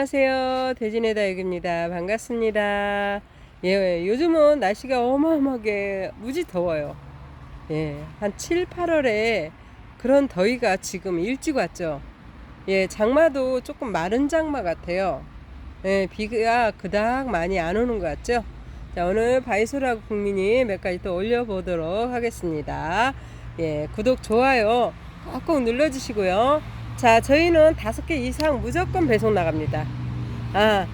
안녕하세요. 대진의 다육입니다. 반갑습니다. 예, 요즘은 날씨가 어마어마하게 무지 더워요. 예, 한 7, 8월에 그런 더위가 지금 일찍 왔죠. 예, 장마도 조금 마른 장마 같아요. 예, 비가 그닥 많이 안 오는 것 같죠? 자, 오늘 바이소라고 국민이 몇 가지 또 올려보도록 하겠습니다. 예, 구독, 좋아요 꼭 눌러주시고요. 자, 저희는 다섯 개 이상 무조건 배송 나갑니다. 아,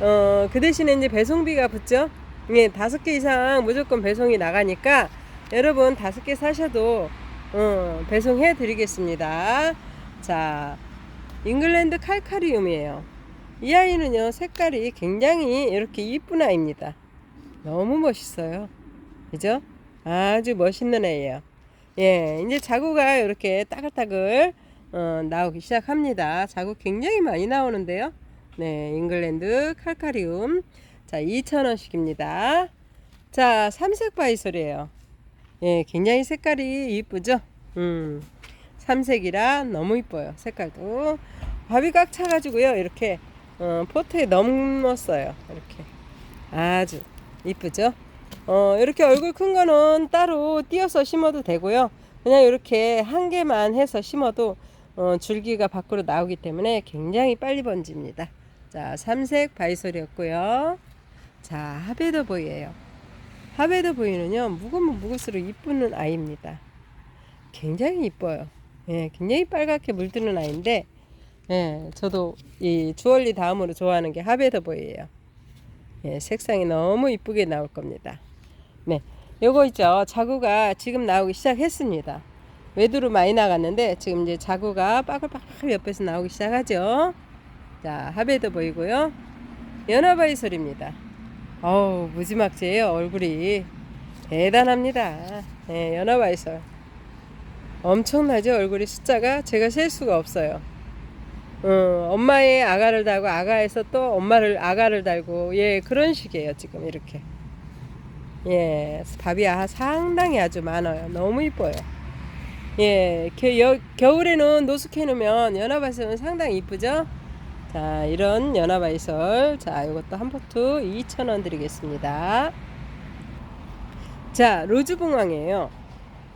어, 그 대신에 이제 배송비가 붙죠? 예, 다섯 개 이상 무조건 배송이 나가니까 여러분 다섯 개 사셔도 어, 배송해 드리겠습니다. 자, 잉글랜드 칼카리움이에요. 이 아이는요, 색깔이 굉장히 이렇게 이쁜 아이입니다. 너무 멋있어요. 그죠? 아주 멋있는 애예요. 예, 이제 자구가 이렇게 따글따글 어, 나오기 시작합니다. 자구 굉장히 많이 나오는데요. 네, 잉글랜드 칼카리움. 자, 2,000원씩입니다. 자, 삼색 바이솔이에요. 예, 굉장히 색깔이 이쁘죠? 음, 삼색이라 너무 이뻐요. 색깔도. 밥이 꽉 차가지고요. 이렇게 어, 포트에 넘었어요. 이렇게. 아주 이쁘죠? 어, 이렇게 얼굴 큰 거는 따로 띄어서 심어도 되고요. 그냥 이렇게 한 개만 해서 심어도 어, 줄기가 밖으로 나오기 때문에 굉장히 빨리 번집니다. 자, 삼색 바이솔이었고요. 자, 하베더 보이예요. 하베더 보이는요, 묵으면 묵을수록 이쁘는 아이입니다. 굉장히 이뻐요. 예, 굉장히 빨갛게 물드는 아이인데, 예, 저도 이 주얼리 다음으로 좋아하는 게 하베더 보이예요. 예, 색상이 너무 이쁘게 나올 겁니다. 네, 요거 있죠. 자구가 지금 나오기 시작했습니다. 외두로 많이 나갔는데 지금 이제 자구가 빠글빠글 옆에서 나오기 시작하죠. 자, 하베도 보이고요. 연화바이솔입니다. 어우, 무지막지해요. 얼굴이 대단합니다. 네, 연화바이 솔. 엄청나죠? 얼굴이 숫자가 제가 셀 수가 없어요. 어, 엄마의 아가를 달고 아가에서 또 엄마를 아가를 달고 예 그런 식이에요 지금 이렇게 예 밥이 아, 상당히 아주 많아요 너무 이뻐요 예 겨, 여, 겨울에는 노숙해 놓으면 연화바이솔은 상당히 이쁘죠? 자 이런 연화바이솔. 자 이것도 한 포트 2,000원 드리겠습니다. 자 로즈봉황이에요.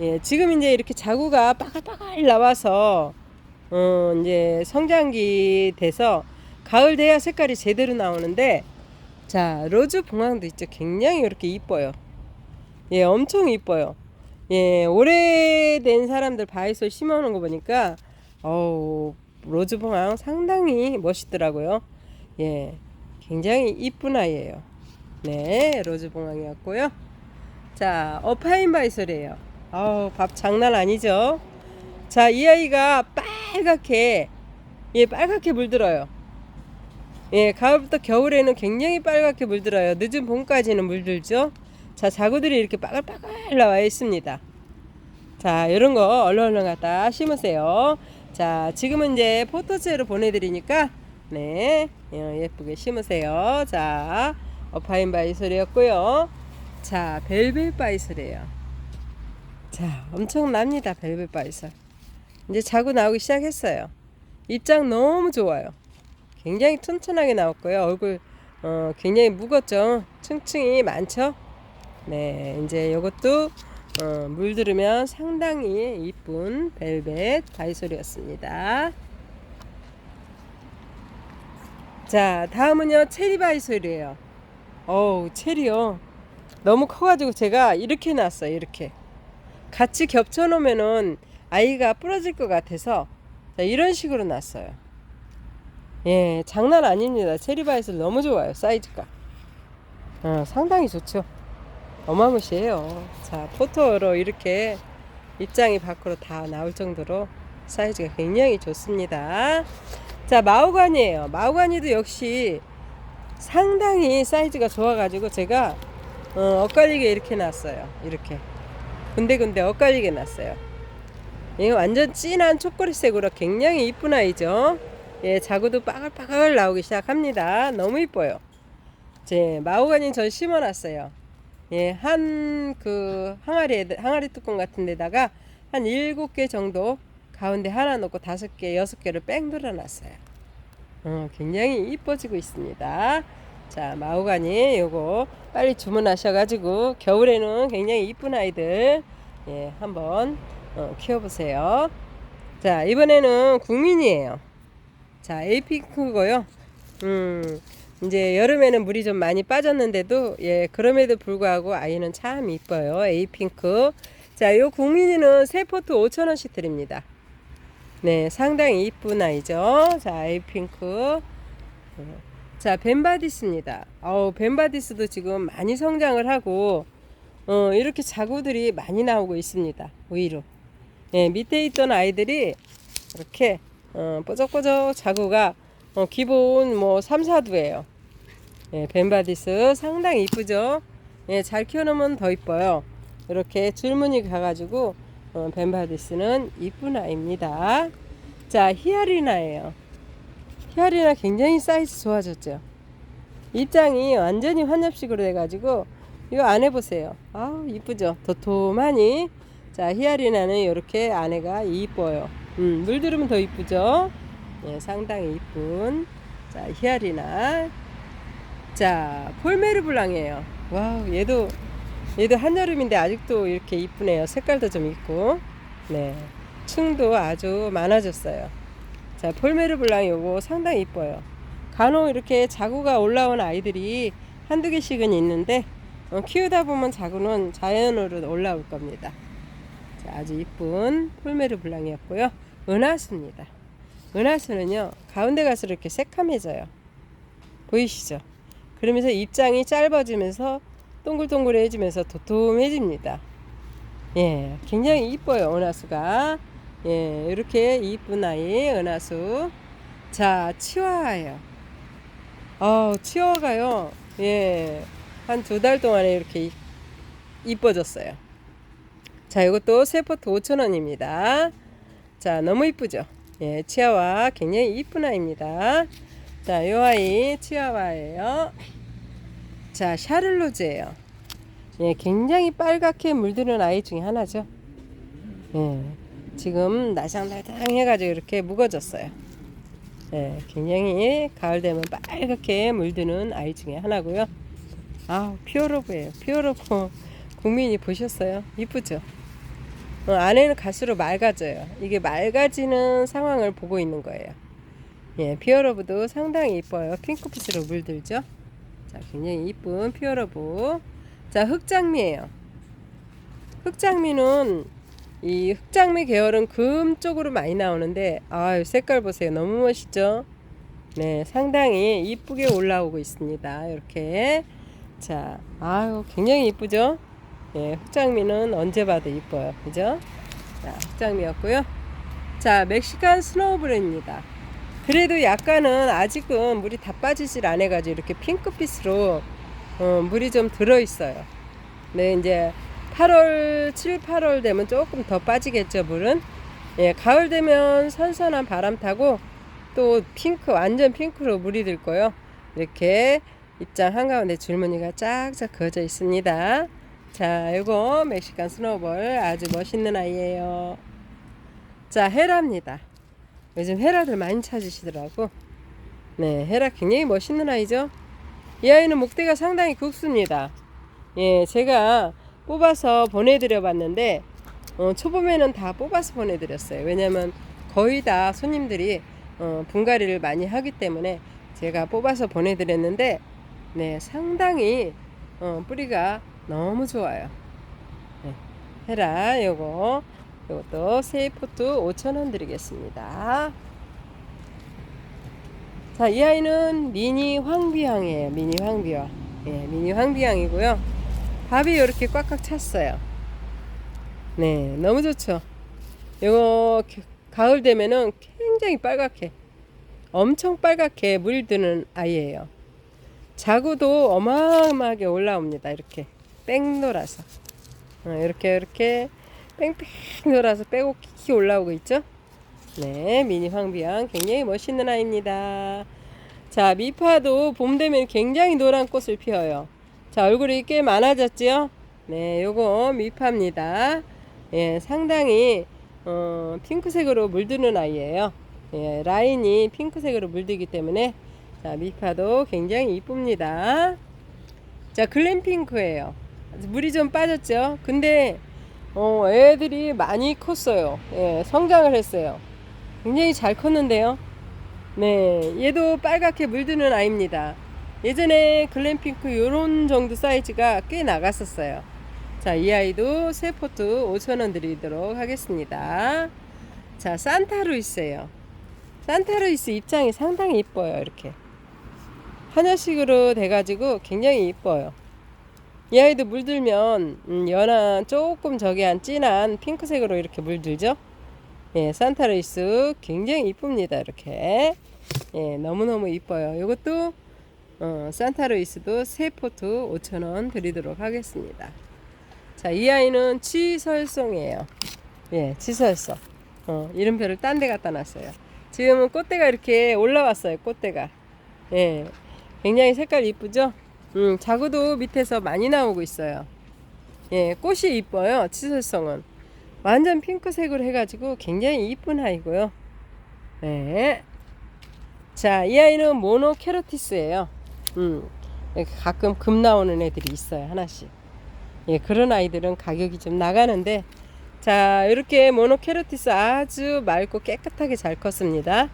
예 지금 이제 이렇게 자구가 빠글빠글 나와서 어, 이제 성장기 돼서 가을 돼야 색깔이 제대로 나오는데 자 로즈 봉황도 있죠 굉장히 이렇게 이뻐요. 예 엄청 이뻐요 예 오래된 사람들 바이솔 심어놓은 거 보니까 어우 로즈 봉황 상당히 멋있더라고요 예 굉장히 이쁜 아이예요 네 로즈 봉황이었고요 자 어파인 바이솔이에요 아우 밥 장난 아니죠 자, 이 아이가 빨갛게, 예, 빨갛게 물들어요. 예, 가을부터 겨울에는 굉장히 빨갛게 물들어요. 늦은 봄까지는 물들죠. 자, 자구들이 이렇게 빠글빠글 나와 있습니다. 자, 이런 거 얼른 얼른 갖다 심으세요. 자, 지금은 이제 포토체로 보내드리니까, 네, 예, 예쁘게 심으세요. 자, 어파인 바이솔이었고요. 자, 벨벳 바이솔이에요. 자, 엄청납니다. 벨벳 바이솔. 이제 자고 나오기 시작했어요. 입장 너무 좋아요. 굉장히 튼튼하게 나왔고요. 얼굴 어, 굉장히 무겁죠. 층층이 많죠. 네, 이제 이것도 어, 물들으면 상당히 이쁜 벨벳 바이솔이었습니다. 자, 다음은요 체리 바이솔이에요. 어우, 체리요. 너무 커가지고 제가 이렇게 놨어요. 이렇게 같이 겹쳐 놓으면은 아이가 부러질 것 같아서 자, 이런 식으로 놨어요. 예, 장난 아닙니다. 체리 바이슬 너무 좋아요. 사이즈가. 어, 상당히 좋죠. 어마무시해요. 자, 포토로 이렇게 입장이 밖으로 다 나올 정도로 사이즈가 굉장히 좋습니다. 자, 마오가니에요. 마오가니도 역시 상당히 사이즈가 좋아가지고 제가 어, 엇갈리게 이렇게 놨어요. 이렇게. 군데군데 엇갈리게 놨어요. 이거 완전 진한 초콜릿색으로 굉장히 이쁜 아이죠. 예, 자구도 빠글빠글 나오기 시작합니다. 너무 이뻐요. 제 마호가니 전 심어놨어요. 예, 한 그 항아리 항아리 뚜껑 같은 데다가 한 일곱 개 정도 가운데 하나 놓고 다섯 개, 여섯 개를 뺑 돌아놨어요. 어, 굉장히 이뻐지고 있습니다. 자, 마호가니 요거 빨리 주문하셔가지고 겨울에는 굉장히 이쁜 아이들 예, 한번 어, 키워보세요. 자, 이번에는 국민이에요. 자, 에이핑크고요. 음, 이제 여름에는 물이 좀 많이 빠졌는데도 예, 그럼에도 불구하고 아이는 참 이뻐요. 에이핑크. 자, 요 국민이는 세 포트 5,000원씩 드립니다. 네, 상당히 이쁜 아이죠. 자, 에이핑크. 네. 자, 벤바디스입니다. 어우, 벤바디스도 지금 많이 성장을 하고, 어, 이렇게 자구들이 많이 나오고 있습니다. 위로. 예, 밑에 있던 아이들이 이렇게, 어, 뽀적뽀적 자구가, 어, 기본 뭐 3, 4두예요. 예, 벤바디스 상당히 이쁘죠? 예, 잘 키워놓으면 더 이뻐요. 이렇게 줄무늬 가가지고, 어, 벤바디스는 이쁜 아이입니다. 자, 히아리나예요. 히아리나 굉장히 사이즈 좋아졌죠. 입장이 완전히 환엽식으로 돼가지고 이거 안에 보세요. 아우 이쁘죠. 도톰하니. 자, 히아리나는 이렇게 안에가 이뻐요. 음, 물 들으면 더 이쁘죠. 예, 상당히 이쁜. 자, 히아리나. 자, 폴메르 블랑이에요. 와우, 얘도 얘도 한여름인데 아직도 이렇게 이쁘네요. 색깔도 좀 있고. 네. 층도 아주 많아졌어요. 자, 폴메르 블랑 요거 상당히 이뻐요. 간혹 이렇게 자구가 올라온 아이들이 한두 개씩은 있는데 어, 키우다 보면 자구는 자연으로 올라올 겁니다. 자, 아주 이쁜 폴메르 블랑이었고요. 은하수입니다. 은하수는요, 가운데 가서 이렇게 새카매져요. 보이시죠? 그러면서 입장이 짧아지면서 동글동글해지면서 도톰해집니다. 예, 굉장히 이뻐요, 은하수가. 예, 이렇게 이쁜 아이, 은하수. 자, 치와예요. 어, 치와가요. 예, 한 두 달 동안에 이렇게 이- 이뻐졌어요. 자, 이것도 세포트 5,000원입니다. 자, 너무 이쁘죠? 예, 치아와 굉장히 이쁜 아이입니다. 자, 요 아이 치아와예요. 자, 샤를로즈예요. 예, 굉장히 빨갛게 물드는 아이 중에 하나죠. 예, 지금 나상나상 해가지고 이렇게 묵어졌어요. 예, 굉장히 가을 되면 빨갛게 물드는 아이 중에 하나고요. 아, 피오로브예요. 피오로브 국민이 보셨어요? 이쁘죠? 어, 안에는 갈수록 맑아져요. 이게 맑아지는 상황을 보고 있는 거예요. 예, 피어러브도 상당히 이뻐요. 핑크빛으로 물들죠? 자, 굉장히 이쁜 피어러브. 자, 흑장미예요. 흑장미는 이 흑장미 계열은 금 쪽으로 많이 나오는데 아유 색깔 보세요. 너무 멋있죠? 네, 상당히 이쁘게 올라오고 있습니다. 이렇게 자, 아유 굉장히 이쁘죠? 예, 흑장미는 언제 봐도 이뻐요. 그죠? 자, 흑장미였고요. 자, 멕시칸 스노우블입니다. 그래도 약간은 아직은 물이 다 빠지질 않아가지고 이렇게 핑크빛으로 어, 물이 좀 들어 있어요. 네, 이제 8월, 7, 8월 되면 조금 더 빠지겠죠, 물은. 예, 가을 되면 선선한 바람 타고 또 핑크, 완전 핑크로 물이 들 거요. 이렇게 입장 한가운데 줄무늬가 쫙쫙 그어져 있습니다. 자, 요거 멕시칸 스노볼 아주 멋있는 아이예요. 자, 헤라입니다. 요즘 헤라들 많이 찾으시더라고. 네, 헤라 굉장히 멋있는 아이죠. 이 아이는 목대가 상당히 굵습니다. 예, 제가 뽑아서 보내드려 봤는데, 어, 초봄에는 다 뽑아서 보내드렸어요. 왜냐면 거의 다 손님들이 어, 분갈이를 많이 하기 때문에 제가 뽑아서 보내드렸는데, 네, 상당히 어, 뿌리가 너무 좋아요. 네, 헤라 요거 요것도 세이포트 5,000원 드리겠습니다. 자, 이 아이는 미니 황비향이에요. 미니 황비향. 예, 미니 황비향이고요. 밥이 이렇게 꽉꽉 찼어요. 네, 너무 좋죠. 요거 겨- 가을 되면은 굉장히 빨갛게 엄청 빨갛게 물드는 아이예요. 자구도 어마어마하게 올라옵니다. 이렇게 뺑 돌아서 어, 이렇게 이렇게 뺑뺑 돌아서 빼곡히 올라오고 있죠. 네, 미니 황비양 굉장히 멋있는 아이입니다. 자, 미파도 봄 되면 굉장히 노란 꽃을 피워요. 자, 얼굴이 꽤 많아졌지요? 네, 요거 미파입니다. 예, 상당히 어, 핑크색으로 물드는 아이예요. 예, 라인이 핑크색으로 물들기 때문에 자 미파도 굉장히 이쁩니다. 자 글램핑크예요. 물이 좀 빠졌죠. 근데 어, 애들이 많이 컸어요. 예, 성장을 했어요. 굉장히 잘 컸는데요. 네, 얘도 빨갛게 물드는 아이입니다. 예전에 글램핑크 요런 정도 사이즈가 꽤 나갔었어요. 자, 이 아이도 세 포트 5,000원 드리도록 하겠습니다. 자, 산타루이스예요. 산타루이스 입장이 상당히 이뻐요. 이렇게. 하나씩으로 돼가지고 굉장히 이뻐요. 이 아이도 물들면 음, 연한 조금 저기 한 진한 핑크색으로 이렇게 물들죠. 예, 산타루이스 굉장히 이쁩니다. 이렇게. 예, 너무너무 이뻐요. 이것도 어, 산타루이스도 세 포트 5,000원 드리도록 하겠습니다. 자, 이 아이는 치설송이에요. 예, 치설송. 어, 이름표를 딴 데 갖다 놨어요. 지금은 꽃대가 이렇게 올라왔어요. 꽃대가. 예, 굉장히 색깔 이쁘죠? 음, 자구도 밑에서 많이 나오고 있어요. 예, 꽃이 이뻐요. 치설송은. 완전 핑크색으로 해가지고 굉장히 이쁜 아이고요. 네. 자, 이 아이는 모노 캐러티스예요. 음, 이렇게 가끔 금 나오는 애들이 있어요. 하나씩. 예, 그런 아이들은 가격이 좀 나가는데, 자, 이렇게 모노 캐러티스 아주 맑고 깨끗하게 잘 컸습니다.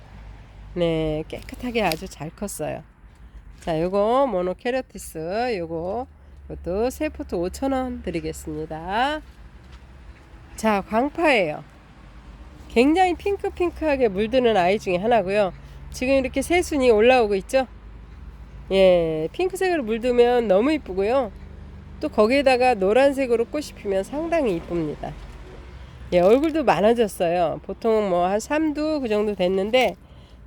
네, 깨끗하게 아주 잘 컸어요. 자, 요거 모노 캐러티스, 요거, 이것도 세 포트 5,000원 드리겠습니다. 자, 광파예요. 굉장히 핑크핑크하게 물드는 아이 중에 하나고요. 지금 이렇게 새순이 올라오고 있죠? 예, 핑크색으로 물들면 너무 이쁘고요. 또 거기에다가 노란색으로 꽃이 피면 상당히 이쁩니다. 예, 얼굴도 많아졌어요. 보통 뭐 한 3두 그 정도 됐는데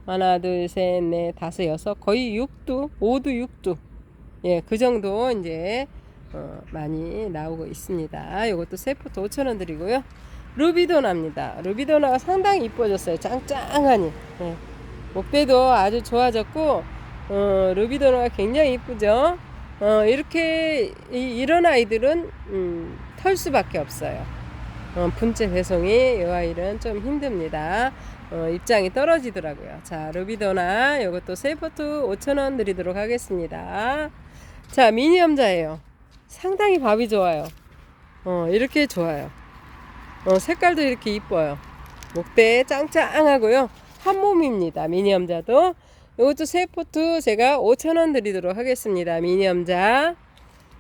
하나, 둘, 셋, 넷, 다섯, 여섯 거의 6두, 5두, 6두. 예, 그 정도 이제 어, 많이 나오고 있습니다. 이것도 세포트 5,000원 드리고요. 루비도나입니다. 루비도나가 상당히 이뻐졌어요. 짱짱하니. 예. 목대도 아주 좋아졌고, 어, 루비도나가 굉장히 이쁘죠. 어, 이렇게 이, 런 아이들은 음, 털 수밖에 없어요. 어, 분체 배송이 이 아이는 좀 힘듭니다. 어, 입장이 떨어지더라고요. 자, 루비도나 이것도 세포트 5,000원 드리도록 하겠습니다. 자, 미니엄자예요. 상당히 밥이 좋아요. 어, 이렇게 좋아요. 어, 색깔도 이렇게 이뻐요. 목대 짱짱하고요. 한 몸입니다. 미니엄자도. 이것도 세 포트 제가 5,000원 드리도록 하겠습니다. 미니엄자.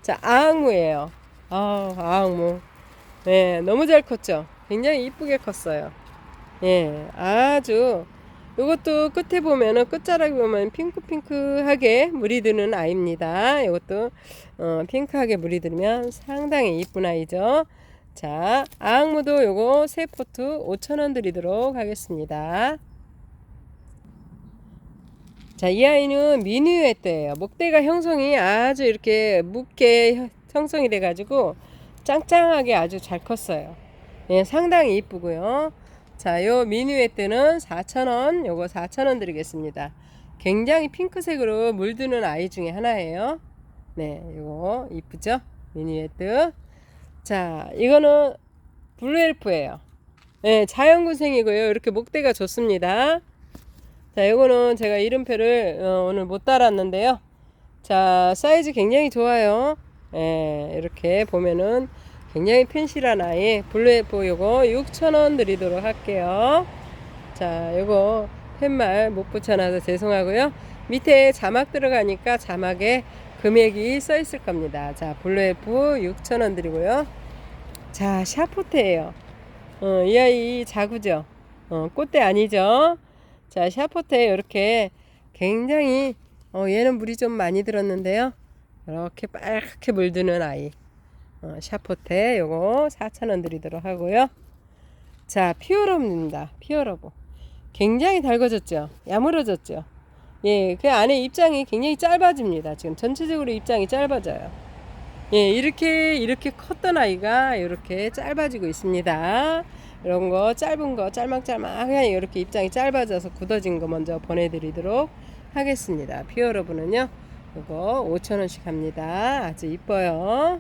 자, 아항무예요. 아, 아항무. 네, 너무 잘 컸죠? 굉장히 이쁘게 컸어요. 예, 아주 이것도 끝에 보면은 끝자락에 보면 핑크핑크하게 물이 드는 아이입니다. 이것도 어, 핑크하게 물이 들면 상당히 이쁜 아이죠. 자, 아악무도 요거 세 포트 5,000원 드리도록 하겠습니다. 자, 이 아이는 미니웨트예요. 목대가 형성이 아주 이렇게 묵게 형성이 돼 가지고 짱짱하게 아주 잘 컸어요. 예, 상당히 이쁘고요. 자, 요 미니웨트는 4,000원, 요거 4,000원 드리겠습니다. 굉장히 핑크색으로 물드는 아이 중에 하나예요. 네, 요거 이쁘죠? 미니웨트. 자, 이거는 블루엘프예요. 네, 자연군생이고요. 이렇게 목대가 좋습니다. 자, 이거는 제가 이름표를 어, 오늘 못 달았는데요. 자, 사이즈 굉장히 좋아요. 예, 이렇게 보면은 굉장히 펜실한 아이 블루에프 요거 6,000원 드리도록 할게요. 자, 요거 팻말 못 붙여놔서 죄송하고요. 밑에 자막 들어가니까 자막에 금액이 써 있을 겁니다. 자, 블루에프 6,000원 드리고요. 자, 샤포테예요. 어, 이 아이 자구죠. 어, 꽃대 아니죠. 자, 샤포테 이렇게 굉장히 어, 얘는 물이 좀 많이 들었는데요. 이렇게 빨갛게 물드는 아이. 어, 샤포테 요거 4,000원 드리도록 하고요. 자, 피어럽입니다. 피어러브. 굉장히 달궈졌죠. 야물어졌죠. 예, 그 안에 입장이 굉장히 짧아집니다. 지금 전체적으로 입장이 짧아져요. 예, 이렇게 이렇게 컸던 아이가 이렇게 짧아지고 있습니다. 이런 거 짧은 거 짤막짤막하게 이렇게 입장이 짧아져서 굳어진 거 먼저 보내드리도록 하겠습니다. 피어러브는요, 이거 5,000원씩 합니다. 아주 이뻐요.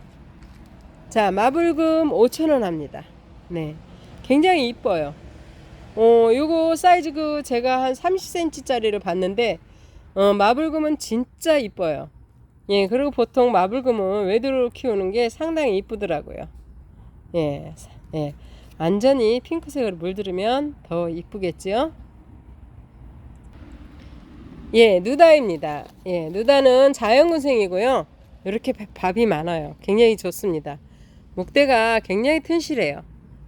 자, 마블금 5,000원 합니다. 네. 굉장히 이뻐요. 어, 요거 사이즈 그 제가 한 30cm짜리를 봤는데 어, 마블금은 진짜 이뻐요. 예, 그리고 보통 마블금은 외도로 키우는 게 상당히 이쁘더라고요. 예, 사- 예, 완전히 핑크색으로 물들으면 더 이쁘겠죠? 예, 누다입니다. 예, 누다는 자연군생이고요. 이렇게 바- 밥이 많아요. 굉장히 좋습니다. 목대가 굉장히 튼실해요.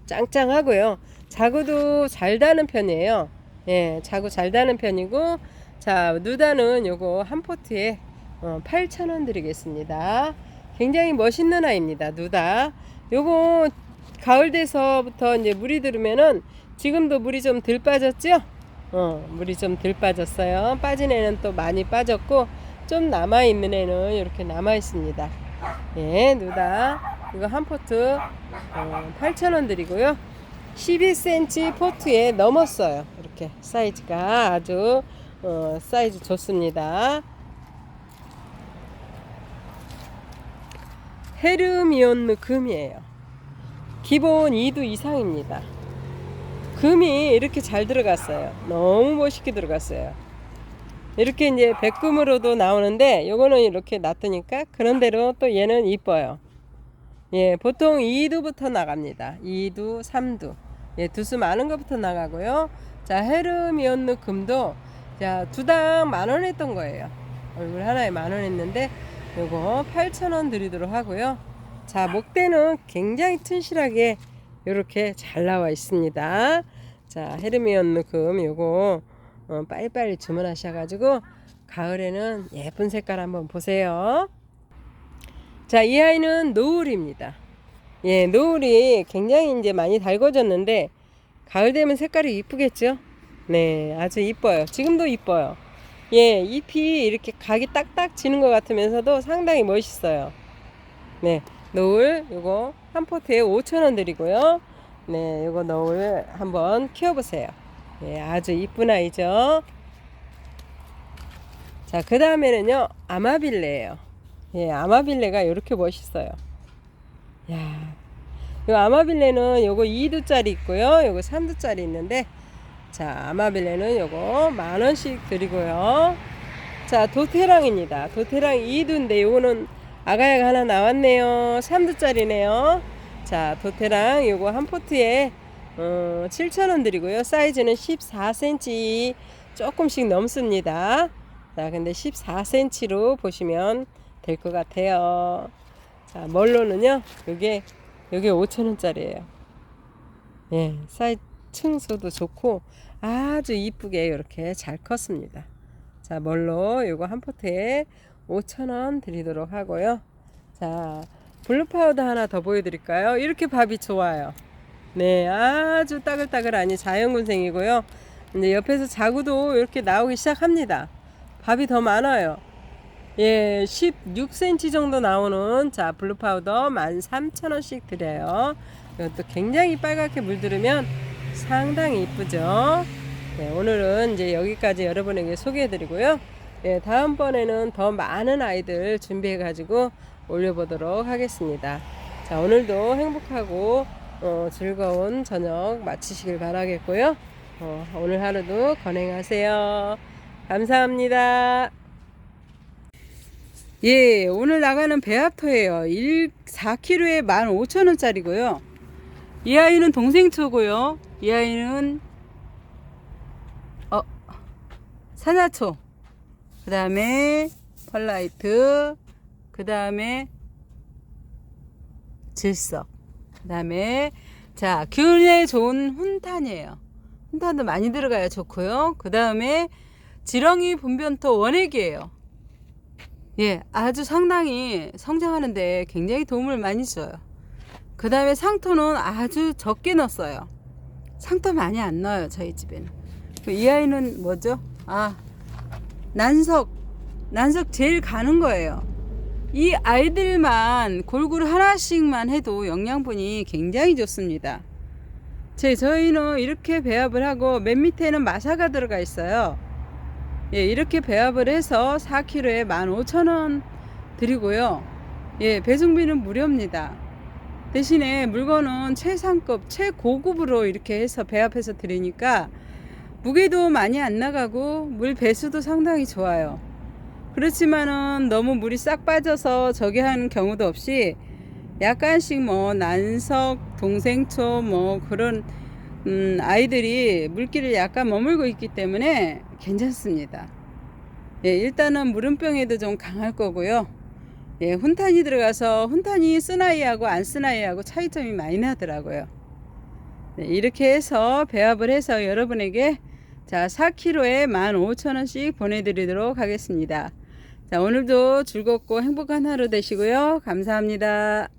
짱짱하고요. 자구도 잘 다는 편이에요. 예, 자구 잘 다는 편이고, 자, 누다는 요거 한 포트에 어, 8,000원 드리겠습니다. 굉장히 멋있는 아이입니다. 누다. 요거 가을 돼서부터 이제 물이 들으면은 지금도 물이 좀 덜 빠졌죠? 어, 물이 좀 덜 빠졌어요. 빠진 애는 또 많이 빠졌고, 좀 남아 있는 애는 이렇게 남아 있습니다. 예, 누다. 이거 한 포트 어, 8,000원 드리고요. 11cm 포트에 넘었어요. 이렇게 사이즈가 아주 어, 사이즈 좋습니다. 헤르미온느 금이에요. 기본 2도 이상입니다. 금이 이렇게 잘 들어갔어요. 너무 멋있게 들어갔어요. 이렇게 이제 백금으로도 나오는데 요거는 이렇게 놔두니까 그런대로 또 얘는 이뻐요. 예, 보통 2두부터 나갑니다. 2두, 3두. 예, 두수 많은 것부터 나가고요. 자, 헤르미온느 금도 자, 두당 만 원 했던 거예요. 얼굴 하나에 만 원 했는데 요거 8,000원 드리도록 하고요. 자, 목대는 굉장히 튼실하게 이렇게 잘 나와 있습니다. 자, 헤르미온느 금 요거 어, 빨리빨리 주문하셔 가지고 가을에는 예쁜 색깔 한번 보세요. 자, 이 아이는 노을입니다. 예, 노을이 굉장히 이제 많이 달궈졌는데 가을 되면 색깔이 이쁘겠죠? 네, 아주 이뻐요. 지금도 이뻐요. 예, 잎이 이렇게 각이 딱딱 지는 것 같으면서도 상당히 멋있어요. 네, 노을 요거 한 포트에 5,000원 드리고요. 네, 요거 노을 한번 키워보세요. 예, 아주 이쁜 아이죠. 자, 그 다음에는요, 아마빌레예요. 예, 아마빌레가 이렇게 멋있어요. 야, 요 아마빌레는 요거 2두짜리 있고요. 요거 3두짜리 있는데, 자, 아마빌레는 요거 만 원씩 드리고요. 자, 도테랑입니다. 도테랑 2두인데 요거는 아가야가 하나 나왔네요. 3두짜리네요. 자, 도테랑 요거 한 포트에 어, 7,000원 드리고요. 사이즈는 14cm 조금씩 넘습니다. 자, 근데 14cm로 보시면 될 것 같아요. 자, 멀로는요, 요게, 요게 5,000원짜리예요. 예, 사이즈 층수도 좋고 아주 이쁘게 이렇게 잘 컸습니다. 자, 멀로 요거 한 포트에 5,000원 드리도록 하고요. 자, 블루 파우더 하나 더 보여드릴까요? 이렇게 밥이 좋아요. 네, 아주 따글따글하니 자연군생이고요. 이제 옆에서 자구도 이렇게 나오기 시작합니다. 밥이 더 많아요. 예, 16cm 정도 나오는 자 블루 파우더 13,000원씩 드려요. 이것도 굉장히 빨갛게 물들으면 상당히 이쁘죠. 네, 오늘은 이제 여기까지 여러분에게 소개해드리고요. 예, 다음번에는 더 많은 아이들 준비해가지고 올려보도록 하겠습니다. 자, 오늘도 행복하고 어, 즐거운 저녁 마치시길 바라겠고요. 어, 오늘 하루도 건행하세요. 감사합니다. 예, 오늘 나가는 배합토예요. 1, 4kg에 15,000원짜리고요. 이 아이는 동생초고요. 이 아이는 어 산화초. 그다음에 펄라이트. 그다음에 질석. 그다음에 자, 균에 좋은 훈탄이에요. 훈탄도 많이 들어가야 좋고요. 그다음에 지렁이 분변토 원액이에요. 예, 아주 상당히 성장하는데 굉장히 도움을 많이 줘요. 그 다음에 상토는 아주 적게 넣었어요. 상토 많이 안 넣어요, 저희 집에는. 그이 아이는 뭐죠? 아, 난석. 난석 제일 가는 거예요. 이 아이들만 골고루 하나씩만 해도 영양분이 굉장히 좋습니다. 제, 저희는 이렇게 배합을 하고 맨 밑에는 마사가 들어가 있어요. 예, 이렇게 배합을 해서 4kg에 15,000원 드리고요. 예, 배송비는 무료입니다. 대신에 물건은 최상급, 최고급으로 이렇게 해서 배합해서 드리니까 무게도 많이 안 나가고 물 배수도 상당히 좋아요. 그렇지만은 너무 물이 싹 빠져서 저기 하는 경우도 없이 약간씩 뭐 난석, 동생초 뭐 그런 음, 아이들이 물기를 약간 머물고 있기 때문에 괜찮습니다. 예, 일단은 물음병에도 좀 강할 거고요. 예, 훈탄이 들어가서 훈탄이 쓴 아이하고 안 쓴 아이하고 차이점이 많이 나더라고요. 네, 이렇게 해서 배합을 해서 여러분에게 자 4kg에 15,000원씩 보내드리도록 하겠습니다. 자 오늘도 즐겁고 행복한 하루 되시고요. 감사합니다.